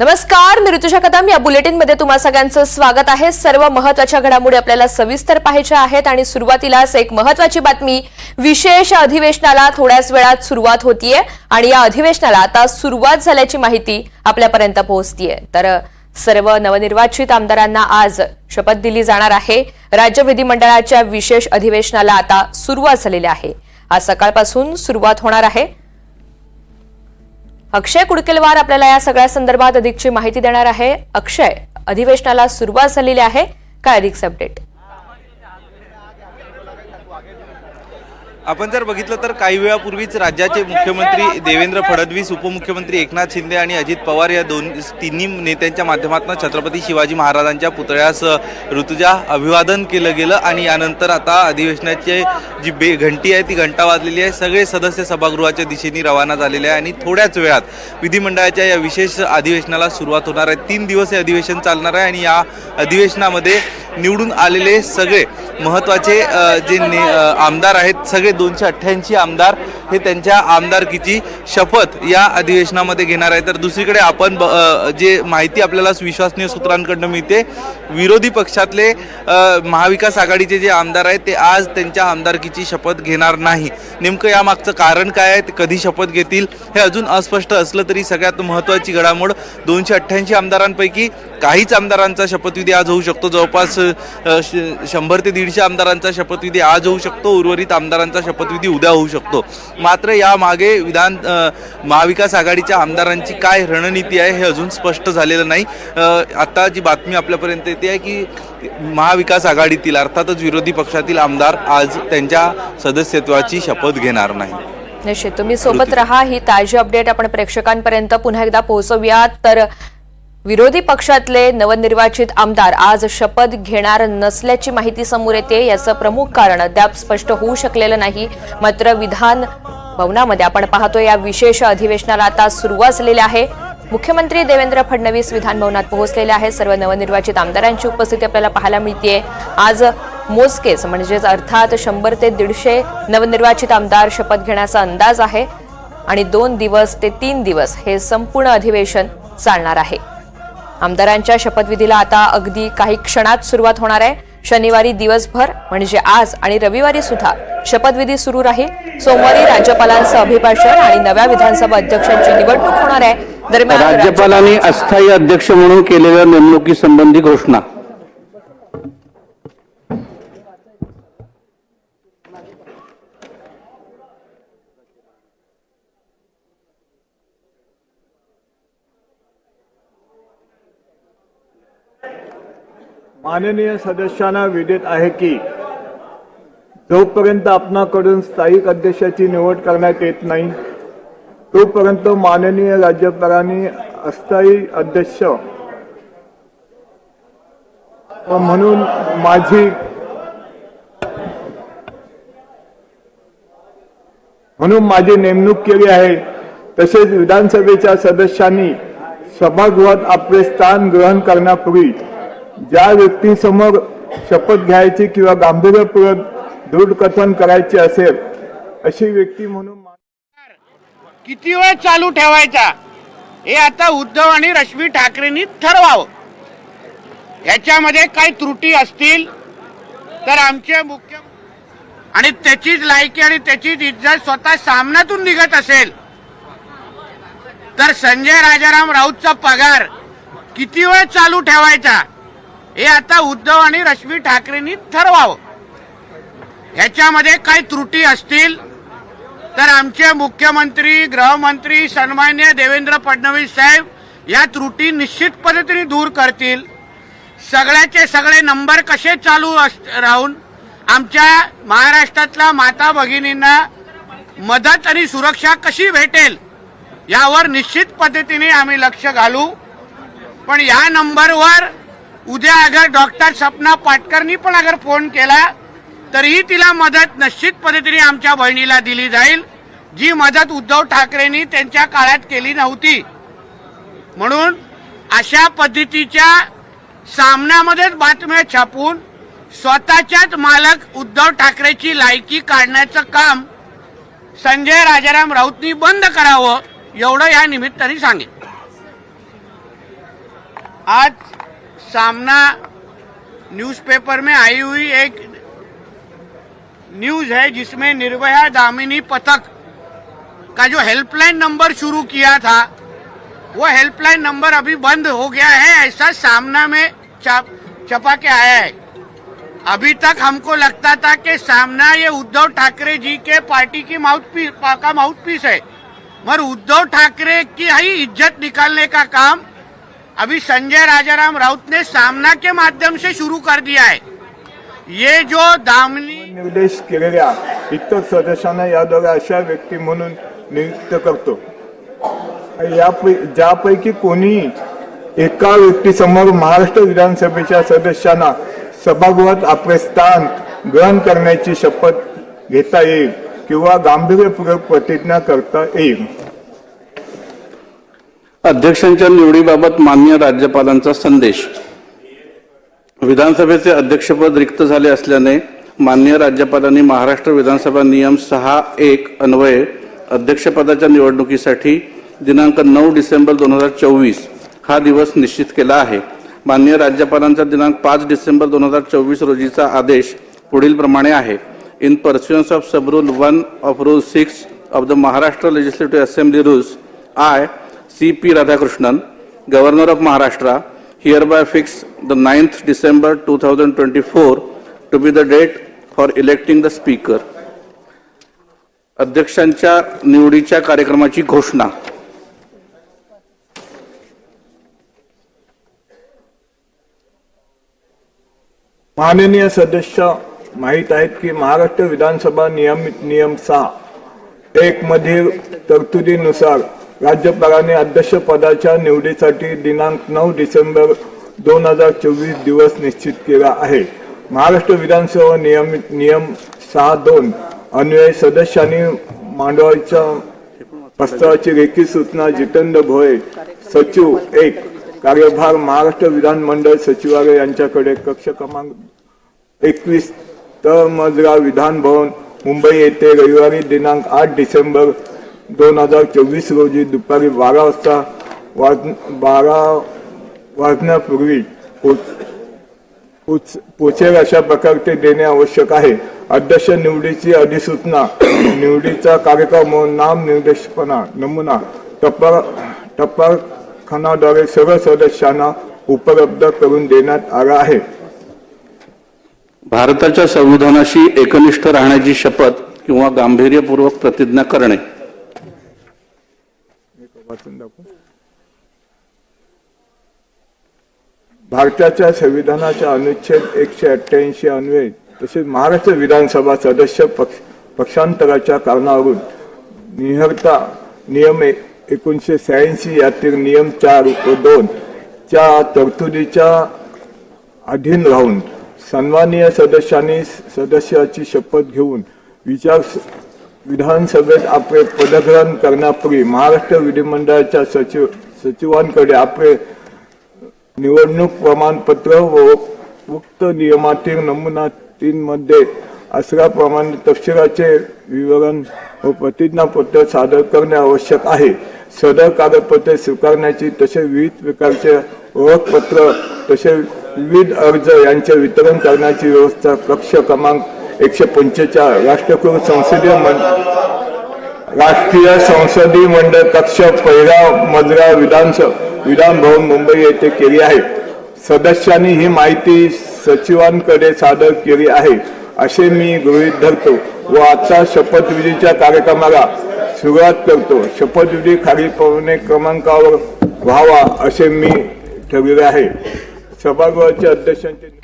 नमस्कार मी ऋतुषा कदम. या बुलेटिनमध्ये तुम्हा सगळ्यांचं स्वागत आहे. सर्व महत्त्वाच्या घडामोडी आपल्याला सविस्तर पाहायच्या आहेत आणि सुरुवातीलाच एक महत्वाची बातमी. विशेष अधिवेशनाला थोड्याच वेळात सुरुवात होतीये आणि या अधिवेशनाला आता सुरुवात झाल्याची माहिती आपल्यापर्यंत पोहोचतीये. तर सर्व नवनिर्वाचित आमदारांना आज शपथ दिली जाणार आहे. राज्य विधिमंडळाच्या विशेष अधिवेशनाला आता सुरुवात झालेली आहे. आज सकाळपासून सुरुवात होणार आहे. अक्षय कुडकेलवार आपल्याला या सगळ्या संदर्भात अधिकची माहिती देणार आहे. अक्षय अधिवेशनाला सुरुवात झालेली आहे. काय अधिक अपडेट आपण जर बघितलं तर काही वेळापूर्वीच राज्याचे मुख्यमंत्री देवेंद्र फडणवीस उपमुख्यमंत्री एकनाथ शिंदे आणि अजित पवार या दोन तिन्ही नेत्यांच्या माध्यमातून छत्रपती शिवाजी महाराजांच्या पुतळ्यास ऋतुजा अभिवादन केलं गेलं आणि यानंतर आता अधिवेशनाची जी बे घंटी आहे ती घंटा वाजलेली आहे. सगळे सदस्य सभागृहाच्या दिशेने रवाना झालेले आहे आणि थोड्याच वेळात विधिमंडळाच्या या विशेष अधिवेशनाला सुरुवात होणार आहे. तीन दिवस हे अधिवेशन चालणार आहे आणि या अधिवेशनामध्ये निवडून आलेले सगळे महत्त्वाचे जे ने आमदार आहेत सगळे दोनशे अठ्ठ्याऐंशी आमदार हे त्यांच्या आमदारकीची शपथ या अधिवेशनामध्ये घेणार आहे तर दुसरीकडे आपण ब- जे माहिती आपल्याला विश्वसनीय सूत्रांकडनं मिळते विरोधी पक्षातले महाविकास आघाडीचे जे आमदार आहेत ते आज त्यांच्या आमदारकीची शपथ घेणार नाही. नेमकं यामागचं कारण काय आहे ते कधी शपथ घेतील हे अजून अस्पष्ट असलं तरी सगळ्यात महत्त्वाची घडामोड दोनशे अठ्ठ्याऐंशी आमदारांपैकी काहीच आमदारांचा शपथविधी आज होऊ शकतो. जवळपास शंभर ते दीडशे आमदारांचा शपथविधी आज होऊ शकतो. उर्वरित आमदारांचा शपथविधी उद्या होऊ शकतो. मात्र यामागे विधान महाविकास आघाडीच्या आमदारांची काय रणनीती आहे हे अजून स्पष्ट झालेलं नाही. अ, आता जी बातमी आपल्यापर्यंत येते आहे की महाविकास आघाडीतील अर्थातच विरोधी पक्षातील आमदार आज त्यांच्या सदस्यत्वाची शपथ घेणार नाही. निश्चित. तुम्ही सोबत राहा ही ताजी अपडेट आपण प्रेक्षकांपर्यंत पुन्हा एकदा पोहोचवूयात. तर विरोधी पक्षातले नवनिर्वाचित आमदार आज शपथ घेणार नसल्याची माहिती समोर येते याचं प्रमुख कारण अद्याप स्पष्ट होऊ शकलेलं नाही. मात्र विधान भवनामध्ये आपण पाहतो या विशेष अधिवेशनाला आता सुरुवात झालेली आहे. मुख्यमंत्री देवेंद्र फडणवीस विधानभवनात पोहोचलेले आहेत. सर्व नवनिर्वाचित आमदारांची उपस्थिती आपल्याला पाहायला मिळते आज मोजकेच म्हणजेच अर्थात शंभर ते दीडशे नवनिर्वाचित आमदार शपथ घेण्याचा अंदाज आहे आणि दोन दिवस ते तीन दिवस हे संपूर्ण अधिवेशन चालणार आहे. आमदारांच्या शपथविधीला आता अगदी काही क्षणात सुरुवात होणार आहे. शनिवारी दिवसभर म्हणजे आज आणि रविवारी सुद्धा शपथविधी सुरू राहील. सोमवारी राज्यपालांचं अभिभाषण आणि नव्या विधानसभा अध्यक्षांची निवडणूक होणार आहे. दरम्यान राज्यपालांनी अस्थायी अध्यक्ष म्हणून केलेल्या नेमणुकीसंबंधी घोषणा. माननीय सदस्यांना विदित आहे की जोपर्यंत आपणाकडून स्थायिक अध्यक्षाची निवड करण्यात येत नाही तोपर्यंत माननीय राज्यपालांनी अस्थायी अध्यक्ष म्हणून माझी म्हणून माझी नेमणूक केली आहे. तसेच विधानसभेच्या सदस्यांनी सभागृहात आपले स्थान ग्रहण करण्यापूर्वी ज्या व्यक्तीसमोर शपथ घ्यायची किंवा गांभीर्यपूर्वक दृढकथन करायचे असेल अशी व्यक्ती म्हणून किती वेळ चालू ठेवायचा? हे आता उद्धव आणि रश्मी ठाकरेंनी ठरवावं. ह्याच्यामध्ये काही त्रुटी असतील तर आमचे मुख्य आणि त्याचीच लायकी आणि त्याचीच इज्जत स्वतः सामन्यातून निघत असेल. तर संजय राजाराम राऊतचा पगार किती वेळ चालू ठेवायचा? हे आता उद्धव आणि रश्मी ठाकरेंनी ठरवावं. ह्याच्यामध्ये काही त्रुटी असतील तर आमचे मुख्यमंत्री गृहमंत्री सन्मान्य देवेंद्र फडणवीस साहेब या त्रुटी निश्चित पद्धतीने दूर करतील. सगळ्याचे सगळे नंबर कसे चालू अस- राहून आमच्या महाराष्ट्रातल्या माता भगिनींना मदत आणि सुरक्षा कशी भेटेल? यावर निश्चित पद्धतीने आम्ही लक्ष घालू. पण या नंबरवर उद्या अगर डॉक्टर सपना पाटकरनी पण अगर फोन केला तरीही तिला मदत निश्चित पद्धतीने आमच्या बहिणीला दिली जाईल. जी मदत उद्धव ठाकरेंनी त्यांच्या काळात केली नव्हती. म्हणून अशा पद्धतीच्या सामन्यामध्येच बातम्या छापून स्वतःच्याच मालक उद्धव ठाकरेची लायकी काढण्याचं काम संजय राजाराम राऊतनी बंद करावं. एवढं या निमित्ताने सांगेन. आज सामना न्यूज़पेपर में आई हुई एक न्यूज़ है जिसमें निर्भया दामिनी पथक का जो हेल्पलाइन नंबर शुरू किया था, वो हेल्पलाइन नंबर अभी बंद हो गया है, ऐसा सामना में छाप छपा के आया है। अभी तक हमको लगता था कि सामना ये उद्धव ठाकरे जी के पार्टी की माउथ पीस का माउथ पीस है। मगर उद्धव ठाकरे की ही इज्जत निकालने का काम? अभी संजय राजाराम राउत ने सामना के माध्यम से शुरू कर दिया है। ये जो दामनी निर्देश केलेल्या इतर सदस्यांना या दोघा अशा व्यक्ती म्हणून नियुक्त करतो. यापै ज्यापैकी कोणी एका व्यक्तीसमोर महाराष्ट्र विधानसभेच्या सदस्यांना सभागृहात आपले स्थान ग्रहण करण्याची शपथ घेता येईल. किंवा गांभीर्यपूर्वक प्रतिज्ञा करता येईल. अध्यक्षांच्या निवडीबाबत मान्य राज्यपालांचा संदेश. विधानसभेचे अध्यक्षपद रिक्त झाले असल्याने मान्य राज्यपालांनी महाराष्ट्र विधानसभा नियम सहा एक अन्वये अध्यक्षपदाच्या निवडणुकीसाठी दिनांक नऊ डिसेंबर दोन हजार चोवीस हा दिवस निश्चित केला आहे. मान्य राज्यपालांचा दिनांक पाच डिसेंबर दोन हजार चोवीस रोजीचा आदेश पुढील प्रमाणे आहे. In pursuance of sub rule one of rule six of the Maharashtra legislative assembly rules I C. P. Radhakrishnan, Governor of Maharashtra, hereby fix the 9th December 2024 to be the date for electing the Speaker. अध्यक्षांच्या निवडीच्या कार्यक्रमाची घोषणा माननीय सदस्य माहीत आहेत की महाराष्ट्र विधानसभा नियमित नियम सहा एक मधील तरतुदीनुसार राज्यपालाने अध्यक्षपदाच्या निवडीसाठी दिनांक नऊ डिसेंबर दोन हजार चोवीस दिवस निश्चित केला आहे. महाराष्ट्र विधानसभा नियमित नियम सहा दोन अन्वये सदस्यांनी मांडवाच्या प्रस्तावाची रेखी सूचना जितेंद्र भोये सचिव एक कार्यभार महाराष्ट्र विधानमंडळ सचिवालय यांच्याकडे कक्ष क्रमांक एकवीस तर मजरा विधान भवन मुंबई येथे रविवारी दिनांक आठ डिसेंबर दोन हजार चोवीस रोजी दुपारी बारा वाजता वाज बारा वाजण्यापूर्वी पोच पोच- पोचेल अशा प्रकारचे देणे आवश्यक आहे. अध्यक्ष निवडीची अधिसूचना निवडीचा कार्यक्रम नाम निर्देशपणा नमुना टप्पा टप्पाखानाद्वारे सर्व सदस्यांना उपलब्ध करून देण्यात आला आहे. भारताच्या संविधानाशी एकनिष्ठ राहण्याची शपथ किंवा गांभीर्यपूर्वक प्रतिज्ञा करणे. भारताच्या संविधानाच्या अनुच्छेद एकशे अठ्ठ्याऐंशी अन्वये तसेच महाराष्ट्र विधानसभा सदस्य पक्ष पक्षांतराच्या कारणावरून निहरता नियम ए- एकोणीसशे शहाऐंशी यातील नियम चार व दोन च्या तरतुदीच्या अधीन राहून सन्माननीय सदस्यांनी सदस्याची शपथ घेऊन विचार विधानसभेत आपले पदग्रहण करण्यापूर्वी महाराष्ट्र विधिमंडळाच्या सचिव सचिवांकडे आपले निवडणूक प्रमाणपत्र व उक्त नियमातील नमुना तीन मध्ये असल्याप्रमाणे तपशिलाचे विवरण व प्रतिज्ञापत्र सादर करणे आवश्यक आहे. सदर कागदपत्रे स्वीकारण्याची तसे विविध प्रकारचे ओळखपत्र तसे विविध अर्ज यांचे वितरण करण्याची व्यवस्था कक्ष क्रमांक एकशे पंचेचाळ राष्ट्रकृत संसदीय मंडळ राष्ट्रीय संसदीय मंडळ कक्ष पहिला मजरा विधानसभा विधान भवन मुंबई येथे केली आहे. सदस्यांनी ही माहिती सचिवांकडे सादर केली आहे. असे मी गृहीत धरतो व आता शपथविधीच्या कार्यक्रमाला सुरुवात करतो. शपथविधी खालीलप्रमाणे क्रमांकावर व्हावा असे मी ठरविले आहे. सभागृहाच्या अध्यक्षांचे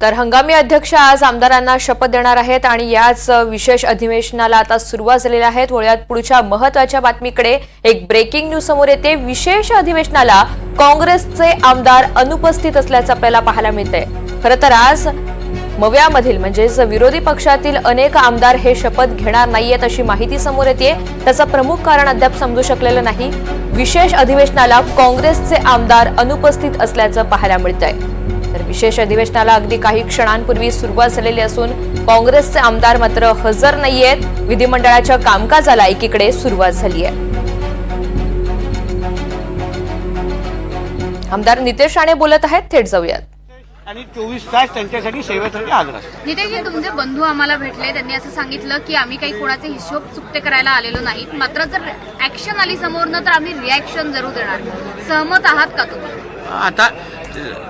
तर हंगामी अध्यक्ष आज आमदारांना शपथ देणार आहेत आणि याच विशेष अधिवेशनाला आता सुरुवात झालेल्या आहेत वळ्यात पुढच्या महत्त्वाच्या बातमीकडे एक ब्रेकिंग न्यूज समोर येते. विशेष अधिवेशनाला काँग्रेसचे आमदार अनुपस्थित असल्याचं आपल्याला पाहायला मिळतंय. खरं तर आज मव्यामधील म्हणजेच विरोधी पक्षातील अनेक आमदार हे शपथ घेणार नाहीयेत अशी माहिती समोर येते त्याचं प्रमुख कारण अद्याप समजू शकलेलं नाही. विशेष अधिवेशनाला काँग्रेसचे आमदार अनुपस्थित असल्याचं पाहायला मिळतंय. तर विशेष अधिवेशनाला अगदी काही क्षणांपूर्वी सुरुवात झालेली असून काँग्रेसचे आमदार मात्र हजर नाहीयेत. विधिमंडळाच्या कामकाजाला एकीकडे सुरुवात झाली आहे. आमदार नितेश राणे बोलत आहेत. थेट जाऊयात. आणि चोवीस तास त्यांच्यासाठी सेवेसाठी हजर असतात नितेशजी तुमचे बंधू आम्हाला भेटले. त्यांनी असं सांगितलं की आम्ही काही कोणाचे हिशोब चुकते करायला आलेलो नाहीत. मात्र जर ऍक्शन आली समोरनं तर आम्ही रिॲक्शन जरूर देणार. सहमत आहात का तुम्ही? आता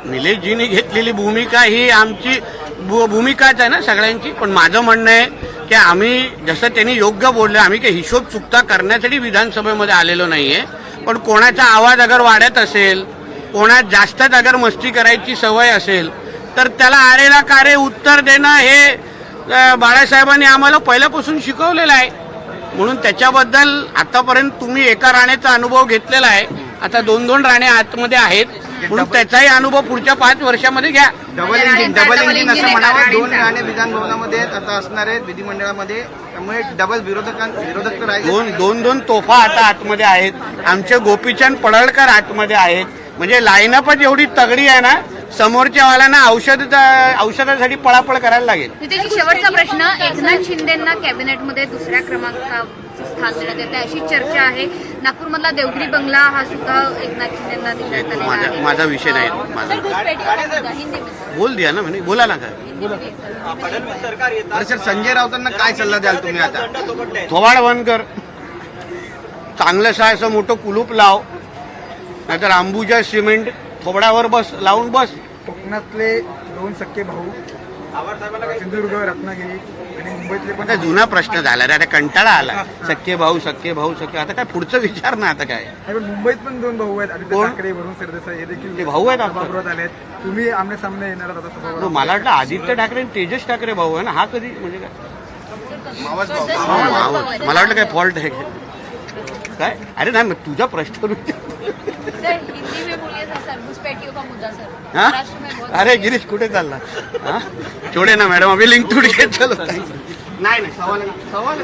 निलेशजीने घेतलेली भूमिका ही आमची भू- भूमिकाच आहे ना सगळ्यांची. पण माझं म्हणणं आहे की आम्ही जसं त्यांनी योग्य बोलले आम्ही काही हिशोब चुकता करण्यासाठी विधानसभेमध्ये आलेलो नाहीये. पण कोणाचा आवाज अगर वाढत असेल कोणात जास्तच अगर मस्ती करायची सवय असेल तर त्याला आरेला कारे उत्तर देणं हे बाळासाहेबांनी आम्हाला पहिल्यापासून शिकवलेलं आहे. म्हणून त्याच्याबद्दल आतापर्यंत तुम्ही एका राण्याचा अनुभव घेतलेला आहे. आता दोन दोन राणे आतमध्ये आहेत. म्हणून त्याचाही अनुभव पुढच्या पाच वर्षामध्ये घ्या. Double engine double double engine असं म्हणावं. दोन. राणे विधान भवनामध्ये आता असणार आहेत विधिमंडळामध्ये. त्यामुळे डबल विरोधकां विरोधक दोन दोन दोन तोफा आता आतमध्ये आहेत. आमचे गोपीचंद पडळकर आतमध्ये आहेत. म्हणजे लाईनअपच एवढी तगडी आहे ना समोरच्या वाल्यांना औषध औषधासाठी पळापळ करायला लागेल. शेवटचा प्रश्न एकनाथ शिंदेना कॅबिनेटमध्ये दुसऱ्या क्रमांकाचं स्थान देण्यात येते अशी चर्चा आहे. नागपूरमधला देवगिरी बंगला हा सुद्धा एकनाथ शिंदेना देण्यात आलेला माझा विषय नाही. माझा. बोल दिया ना म्हणे. बोला ना काय सर. संजय राऊतांना काय सल्ला द्याल तुम्ही आता? थोबाड बंद कर. चांगलंसं असं मोठं कुलूप लाव. नाहीतर अंबुजा सिमेंट थोबडावर बस लावून बस. कोकणातले दोन सख्खे भाऊ सिंधुदुर्ग रत्नागिरी आणि मुंबईतले पण जुना प्रश्न झाला रे आता कंटाळा आला. सख्खे भाऊ सख्खे भाऊ सख्खे आता काय पुढचं विचार ना आता काय. पण मुंबईत पण दोन भाऊ आहेत आदित्य? ठाकरे वरुण सरदेसाई हे देखील ते भाऊ आहेत? सभागृहात आले आहेत तुम्ही आमने सामने येणार आहात आता मला वाटलं आदित्य ठाकरे आणि तेजस ठाकरे भाऊ आहे ना हा कधी म्हणजे काय? मावस भाऊ मावस. मला वाटलं काय फॉल्ट आहे. काय? काय अरे नाही तुझा प्रश्न विचार. सर हिंदी में बोलिए सर घुसपैठियों का मुद्दा सर हा? महाराष्ट्र में बहुत अरे गिरीश कुठे चालला? हा? छोडे ना मॅडम अभी लिंक तुड चलो नाही नाही सवाल सवाल